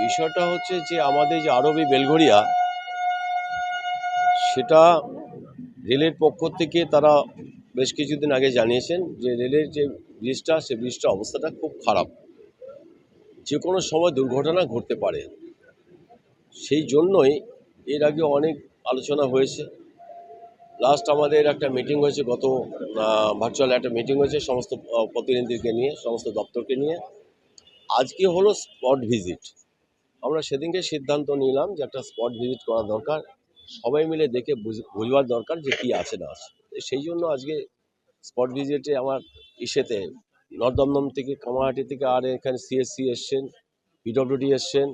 বিষয়টা হচ্ছে যে আমাদের যে আরবি বেলঘরিয়া সেটা রেলের পক্ষ থেকে তারা বেশ কিছুদিন আগে জানিয়েছেন যে রেলের যে ব্রিজটা, সে ব্রিজটার অবস্থাটা খুব খারাপ। যে কোনো সময় দুর্ঘটনা ঘটতে পারে। সেই জন্যই এর আগে অনেক আলোচনা হয়েছে। লাস্ট আমাদের একটা মিটিং হয়েছে গত ভার্চুয়াল একটা মিটিং হয়েছে সমস্ত প্রতিনিধিকে নিয়ে, সমস্ত দপ্তরকে নিয়ে। আজকে হলো স্পট ভিজিট আমরা সেদিনকে সিদ্ধান্ত নিলাম যে একটা স্পট ভিজিট করা দরকার। সবাই মিলে দেখে বুঝ- বুঝবার দরকার যে কী আছে না আছে। সেই জন্য আজকে স্পট ভিজিটে আমার ইসেতে নর্দমদম থেকে কামারহাটি থেকে আর এখানে সিএসসি এসছেন পিডব্লিউডি এসছেন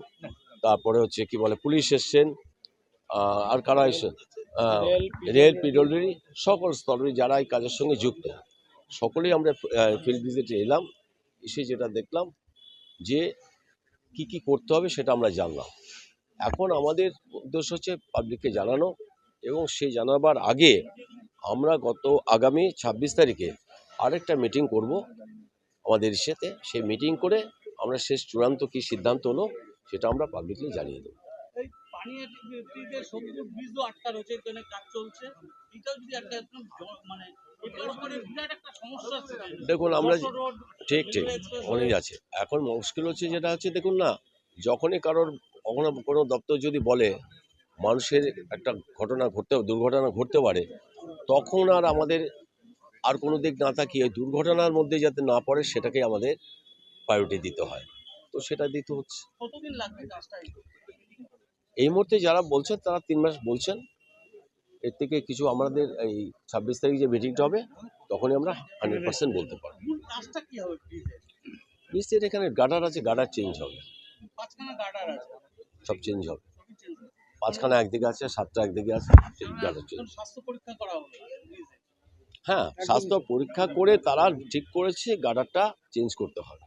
তারপরে হচ্ছে কি বলে পুলিশ এসছেন আর কারা এসছেন রেল পিডব্লিউডি সকল স্তরের যারা এই কাজের সঙ্গে যুক্ত। সকলেই আমরা ফিল্ড ভিজিটে এলাম। এসে যেটা দেখলাম যে কি কি করতে হবে সেটা আমরা জানলাম। এখন আমাদের উদ্দেশ্য হচ্ছে পাবলিককে জানানো এবং সেই জানাবার আগে আমরা গত আগামী ছাব্বিশ তারিখে আরেকটা মিটিং করব আমাদের সাথে। সেই মিটিং করে আমরা শেষ চূড়ান্ত কি সিদ্ধান্ত হলো সেটা আমরা পাবলিকলি জানিয়ে দেবো। মানে দেখুন আমরা ঠিক ঠিক অনেক আছে। এখন মুশকিল হচ্ছে যেটা হচ্ছে দেখুন না যখনই কারোর কখনো কোনো দপ্তর যদি বলে মানুষের একটা ঘটনা ঘটতে দুর্ঘটনা ঘটতে পারে তখন আর আমাদের আর কোনো দিক না তাকিয়ে দুর্ঘটনার মধ্যে যাতে না পড়ে সেটাকে আমাদের প্রায়োরিটি দিতে হয়। তো সেটা দিতে হচ্ছে? এই মুহূর্তে যারা বলছেন তারা তিন মাস বলছেন। এর থেকে কিছু আমাদের এই ছাব্বিশ তারিখ যে মিটিংটা হবে তখনই আমরা হান্ড্রেড পার্সেন্ট বলতে পারব। ব্রিজের এখানে গার্ডার আছে গার্ডার চেঞ্জ হবে। সব চেঞ্জ হবে। পাঁচখানা একদিকে আছে সাতটা একদিকে আছে গার্ডার চেঞ্জ হ্যাঁ স্বাস্থ্য পরীক্ষা করে তারা ঠিক করেছে গার্ডারটা চেঞ্জ করতে হবে।